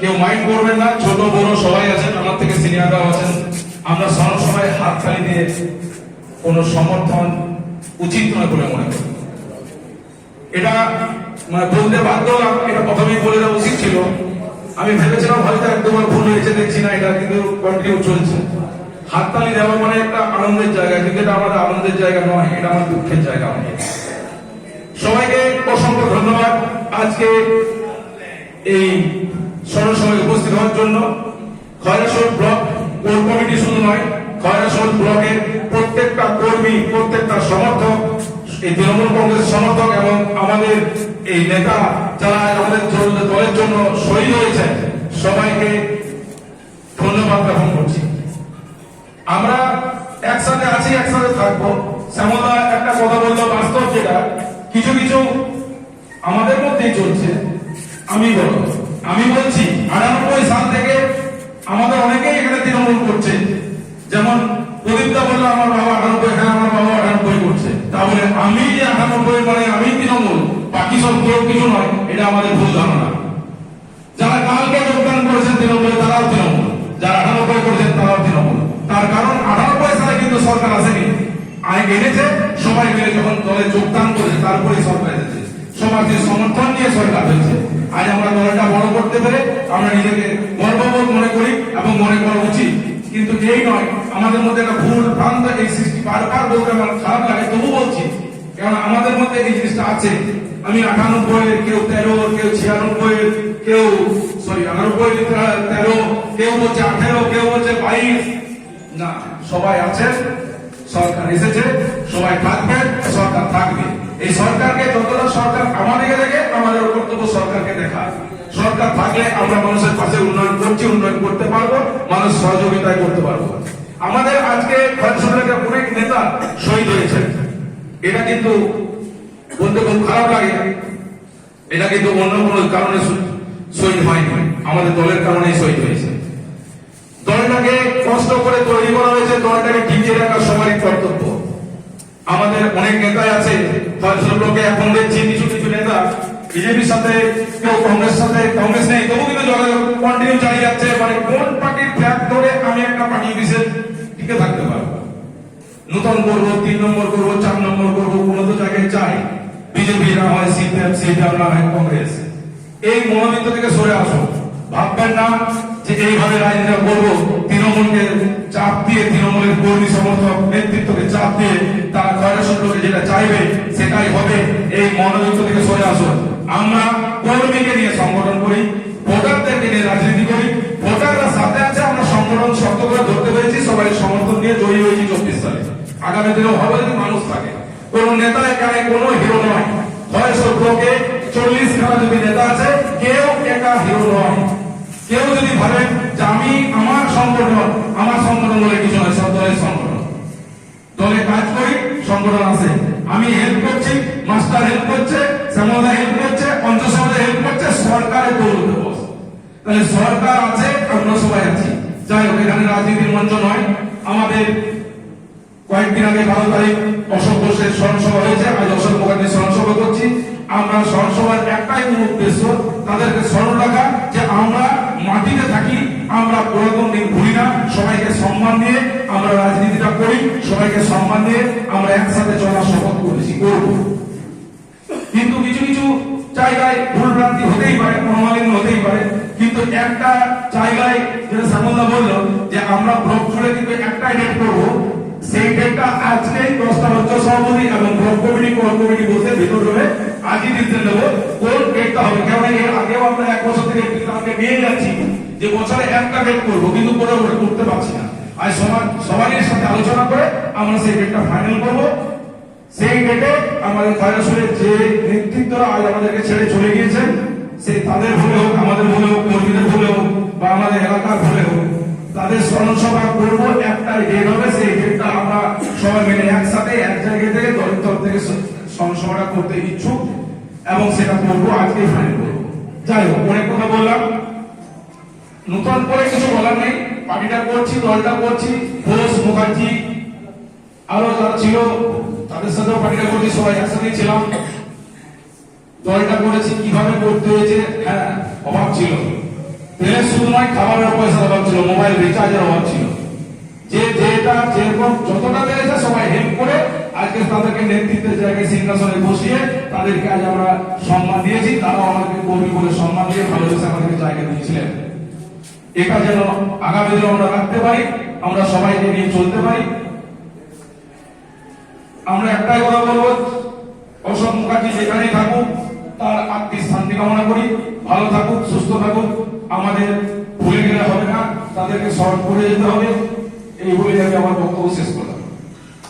কেউ মাইন্ড করবেন না, ছোট, বড় সবাই আছেন, আমার থেকে সিনিয়ররাও আছেন। আমরা সব সময় হাত তালি দিয়ে কোনো সমর্থন উচিত নয় বলে মনে করি। এটা মানে বলতে বাধ্য হলাম, এটা প্রথমেই বলে দেওয়া উচিত ছিল। আমি ভেবেছিলাম হয়তো একদমবার ভুল হয়েছে, দেখছি না, এটা কিন্তু কন্টিনিউ চলছে। হাততালি দেওয়া মানে একটা আনন্দের জায়গা, কিন্তু এটা আমাদের আনন্দের জায়গা নয়, এটা আমার দুঃখের জায়গা অনেক। সবাইকে অসংখ্য ধন্যবাদ। আজকে এই সরসময় উপস্থিত হওয়ার জন্য খয়রাসোল ব্লক কোর কমিটি শুধু নয়, খয়রাসোল ব্লকের প্রত্যেকটা কর্মী, প্রত্যেকটা সমর্থক, এই তৃণমূল কংগ্রেস সমর্থক এবং আমাদের এই নেতা যারা আমাদের দলের জন্য শহীদ হয়েছে, সবাইকে ধন্যবাদ জ্ঞাপন করছি। আমরা একসাথে আছি, একসাথে থাকব। শ্যামলা একটা কথা বলল বাস্তব যেটা, কিছু কিছু আমাদের মধ্যেই চলছে আমি বলব। আমি বলছি, আটানব্বই সাল থেকে আমাদের অনেকেই এখানে তৃণমূল করছে। যেমন প্রদীপদা বলল, আমার বাবা আটানব্বই হ্যাঁ আমার বাবা আটানব্বই করছে। তাহলে আমি যে আটানব্বই মানে আমি তৃণমূল, বাকি সব কেউ কিছু নয়, এটা আমাদের ভুল ধারণা। যারা কালকে যোগদান করেছেন তৃণমূলে, তারাও তৃণমূল। যারা আটানব্বই করেছেন, তারাও তৃণমূল। তার কারণ আটানব্বই সালে কিন্তু সরকার আসেনি। আইন এনেছে, সবাই মিলে যখন দলে যোগদান করেছে তারপরে সরকার এসেছে। সমাজের সমর্থন নিয়ে সরকার হয়েছে। আজ আমরা দলটা বড় করতে পেরে আমরা নিজেকে গর্ববোধ মনে করি এবং মনে করা উচিত। কিন্তু এই নয়, আমাদের মধ্যে একটা ভুল ভ্রান্ত এই সৃষ্টি বারবার বলতে আমার খারাপ লাগে, তবু বলছি কারণ আমাদের মধ্যে এই জিনিসটা আছে। আমি আটানব্বই কেউ তেরো, কেউ ছিয়ানব্বই কেউ সরি আটানব্বই তেরো কেউ বলছে আঠেরো, কেউ বলছে বাইশ। না, সবাই আছে সরকার এসেছে, সবাই থাকবে সরকার থাকবে। এই সরকারকে যতটা সরকার আমাদেরকে দেখে, আমাদের কর্তব্য সরকারকে দেখা। সরকার থাকলে আমরা মানুষের পাশে উন্নয়ন করছি, উন্নয়ন করতে পারব, মানুষ সহযোগিতায় করতে পারব। আমাদের আজকে খরচুরের অনেক নেতা শহীদ হয়েছে এটা কিন্তু বলতে খুব খারাপ লাগে। এটা কিন্তু অন্য কোনো কারণে শহীদ হয়নি। আমাদের দলের কারণেই শহীদ হয়েছে। দলটাকে কষ্ট করে তৈরি করা হয়েছে, দলটাকে টিকিয়ে রাখা সবারই কর্তব্য। আমাদের অনেক নেতাই আছে ফলস্বরূপকে এখন দেখছি কিছু নেতা বিজেপির সাথে, কেউ কংগ্রেস সাথে, কংগ্রেস নেই, তবু কিন্তু কন্টিনিউ চালিয়ে যাচ্ছে। মানে কোন পার্টির ফ্ল্যাগ ধরে আমি একটা পার্টি অফিসে টিকে থাকতে পারব নূতন করব, তিন নম্বর করব, চার নম্বর করব, কোনো জায়গায় চাই। বিজেপি না হয় সিপিএম সিপিএম না হয়, কংগ্রেস। এই মনোনীত থেকে সরে আসো। ভাববেন না যে এইভাবে রাজনীতি করব। তৃণমূলকে চাপ দিয়ে তৃণমূলের কর্মী সমর্থক নেতৃত্বকে চাপ দিয়ে তারা খয়রাসূত্রকে যেটা চাইবে, সেটাই হবে। এই মনোনীত থেকে সরে আসো আমরা কর্মীকে নিয়ে সংগঠন করি, ভোটারদেরকে নিয়ে রাজনীতি করি। ভোটাররা সাথে আছে, আমরা সংগঠন শক্ত করে ধরতে পেরেছি, সবাই সমর্থন দিয়ে জয়ী হয়েছি চব্বিশ সালে। আগামী দিনেও হবে যদি মানুষ থাকে। কোন নেতা এখানে কোনো হিরো নয়। হয় ব্লকে চল্লিশ খানা যদি নেতা আছে, কেউ একা হিরো নয়। কেউ যদি ভাবেন যে আমি আমার সংগঠন আমার সংগঠন বলে কিছু নয় সব দলের সংগঠন দলে কাজ করি সংগঠন আছে আমি হেল্প করছি মাস্টার হেল্প করছে শ্যামলা হেল্প করছে পঞ্চসমাজে হেল্প করছে, সরকারের বস তাহলে সরকার আছে, আমরা সবাই আছি। যাই হোক, এখানে রাজনীতির মঞ্চ নয়। আমাদের কয়েকদিন আগে বারো তারিখ অশোক ঘোষের স্মরণসভা হয়েছে আজ অশোক মুখার্জির স্মরণসভা করছি। আমরা স্মরণসভার একটাই মূল উদ্দেশ্য, তাদেরকে স্মরণ রাখা যে আমরা মাটিতে থাকি, আমরা পুরাতন দিন ভুলি না। সবাইকে সম্মান দিয়ে আমরা রাজনীতিটা করি, সবাইকে সম্মান দিয়ে আমরা একসাথে চলার শপথ করেছি। করব। কিছু জায়গায় ভুল ভ্রান্তি হতেই পারে, মনোমালিন্য হতেই পারে। কিন্তু একটা জায়গায় যেটা শ্যামলদা বলল যে আমরা ব্লক জুড়ে কিন্তু একটাই ডেট করব, সেই ডেটটা আজকেই দশটা রাজ্য সভাপতি এবং ব্লক কমিটি, কোর কমিটি বসে ভেতর রয়ে আজই ডিসিশন নেব কোন ডেটটা হবে? কেন এর আগেও আমরা এক বছর থেকে আমাকে নিয়ে যাচ্ছি যে বছরে একটা ডেট করব, কিন্তু ওটা করতে পারছি না। আজ সবার সবারই সাথে আলোচনা করে আমরা সেই ডেটটা ফাইনাল করব। ডেটে আমাদের খয়রাসুরের যে নেতৃত্বরা আজ আমাদেরকে ছেড়ে চলে গিয়েছেন, সেই তাদের ভুলে হোক, আমাদের ভুলে হোক, কর্মীদের ভুলে হোক, বা আমাদের এলাকার ভুলে হোক, তাদের স্মরণ সভা করব একটাই ডেট হবে, সেই ডেটটা আমরা সবাই মিলে একসাথে, এক জায়গা থেকে দলের তরফ থেকে স্মরণ সভাটা করতে ইচ্ছুক, এবং সেটা করব আজকে ফাইনাল করব। যাই হোক, অনেক কথা বললাম। নতুন করে কিছু বলার নেই, পার্টিটা করছি, দলটা করছি, ঘোষ, মুখার্জি, আরও যারা ছিল তাদের সাথেও পার্টিটা করছি, সবাই একসাথে ছিলাম। দলটা করেছি, কীভাবে করতে হয়েছে হ্যাঁ অভাব ছিল। তেলের নয়, খাবারের পয়সার অভাব ছিল, মোবাইল রিচার্জের অভাব ছিল। যে যেটা, যেরকম যতটা পেরেছে সবাই হেল্প করে, আজকে তাদেরকে নেতৃত্বের জায়গায় সিংহাসনে বসিয়ে তাদেরকে আজ আমরা সম্মান দিয়েছি, তারাও আমাদেরকে কর্মী বলে সম্মান দিয়ে ভালোবেসে আমাদেরকে জায়গা দিয়েছিলেন। এটা যেন আগামী দিনে আমরা রাখতে পারি, আমরা সবাইকে নিয়ে চলতে পারি। আমরা একটাই কথা বলব, অশোক মুখার্জি যেখানেই থাকুক, তার আত্মীয় শান্তি কামনা করি। ভালো থাকুক, সুস্থ থাকুক, আমাদের ভুলে গেলে হবে না, তাদেরকে স্মরণ করে যেতে হবে। এই বলে আমি আমার বক্তব্য শেষ করলাম।